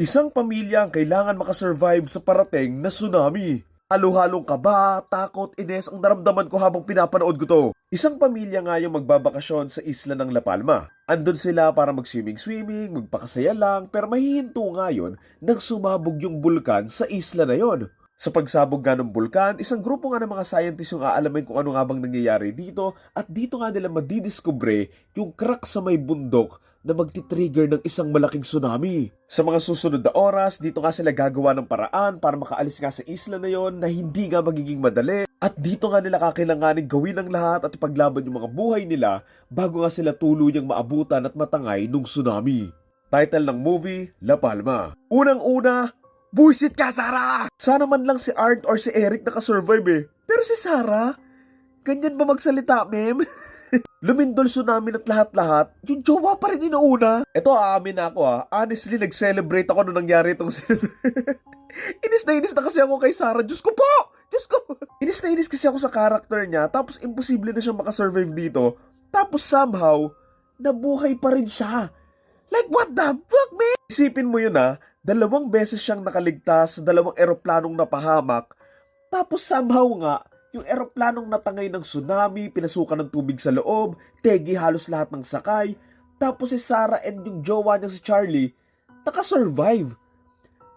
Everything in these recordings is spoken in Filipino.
Isang pamilya ang kailangan makasurvive sa parating na tsunami. Halo-halong kaba, takot, ines ang naramdaman ko habang pinapanood ko to. Isang pamilya nga yung magbabakasyon sa isla ng La Palma. Andun sila para mag-swimming-swimming, magpakasaya lang, pero mahihinto nga yun nang sumabog yung bulkan sa isla na yon. Sa pagsabog nga ng bulkan, isang grupo nga ng mga scientists yung aalamin kung ano nga bang nangyayari dito at dito nga nila madidiskubre yung crack sa may bundok na magti-trigger ng isang malaking tsunami. Sa mga susunod na oras, dito nga sila gagawa ng paraan para makaalis nga sa isla na yon na hindi nga magiging madali. At dito nga nila kakailanganin gawin ang lahat at ipaglaban yung mga buhay nila bago nga sila tuluyang maabutan at matangay nung tsunami. Title ng movie, La Palma. Unang-una, Buisit ka, Sarah! Sana man lang si Art or si Eric nakasurvive eh. Pero si Sarah, ganyan ba magsalita, mem? Lumindol tsunami at lahat-lahat, yung jowa pa rin inuuna. Ito, aamin ako ah. Honestly, nag-celebrate ako nung nangyari itong Inis na inis na kasi ako kay Sarah. Diyos ko po! Diyos ko! Inis na inis kasi ako sa character niya, tapos imposible na siyang makasurvive dito. Tapos somehow, nabuhay pa rin siya. Like, what the fuck, man? Isipin mo yun ah, dalawang beses siyang nakaligtas sa dalawang eroplanong napahamak, tapos somehow nga, yung eroplanong natangay ng tsunami, pinasukan ng tubig sa loob, tegi halos lahat ng sakay, tapos si Sarah and yung jowa niya si Charlie, nakasurvive.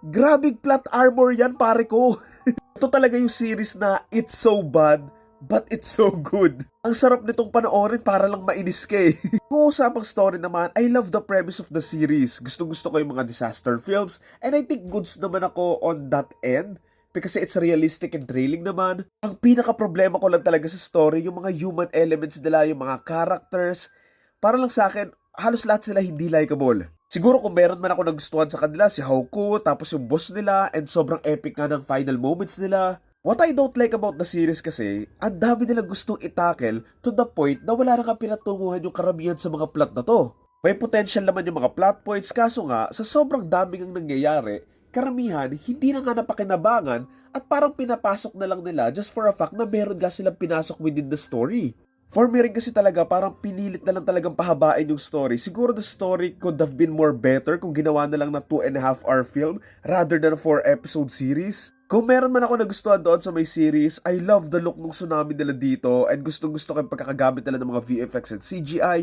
Grabing plot armor yan, pare ko. Ito talaga yung series na it's so bad, but it's so good. Ang sarap nitong panoorin para lang mainis ka eh. Kung usapang story naman, I love the premise of the series. Gusto gusto ko yung mga disaster films and I think goods naman ako on that end because it's realistic and thrilling naman. Ang pinaka problema ko lang talaga sa story, yung mga human elements nila, yung mga characters. Para lang sa akin, halos lahat sila hindi likable. Siguro kung meron man ako nagustuhan sa kanila, si Houkou, tapos yung boss nila, and sobrang epic nga ng final moments nila. What I don't like about the series kasi, ang dami nilang gustong itakel to the point na wala na kang pinatunguhan yung karamihan sa mga plot na to. May potential naman yung mga plot points kaso nga, sa sobrang daming ang nangyayari, karamihan hindi na nga napakinabangan at parang pinapasok na lang nila just for a fact na meron nga silang pinasok within the story. For me rin kasi talaga, parang pinilit na lang talagang pahabain yung story. Siguro the story could have been more better kung ginawa na lang na 2 and a half hour film rather than a 4 episode series. Kung meron man ako nagustuhan doon sa may series, I love the look ng tsunami nila dito and gustong gusto ko yung pagkakagamit nila ng mga VFX and CGI.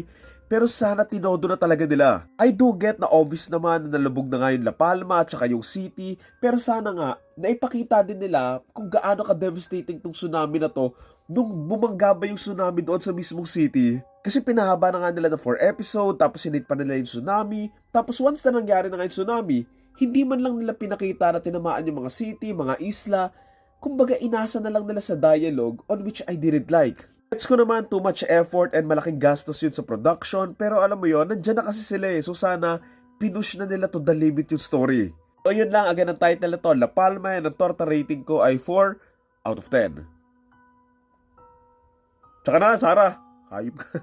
Pero sana tinodo na talaga nila. I do get na obvious naman na nalubog na nga yung La Palma at saka yung city, pero sana nga, naipakita din nila kung gaano ka-devastating tong tsunami na to nung bumangga ba yung tsunami doon sa mismong city. Kasi pinahaba na nga nila na 4 episode, tapos sinit pa nila yung tsunami, tapos once na nangyari na nga yung tsunami, hindi man lang nila pinakita na tinamaan yung mga city, mga isla, kumbaga inasa na lang nila sa dialogue on which I didn't like. Gets ko naman too much effort and malaking gastos yun sa production, pero alam mo yon nandyan na kasi sila eh, so sana pinush na nila to the limit yung story. So yun lang, again ang title na to, La Palma, and ang torta rating ko ay 4 out of 10. Tsaka na, Sarah. Hayop ka.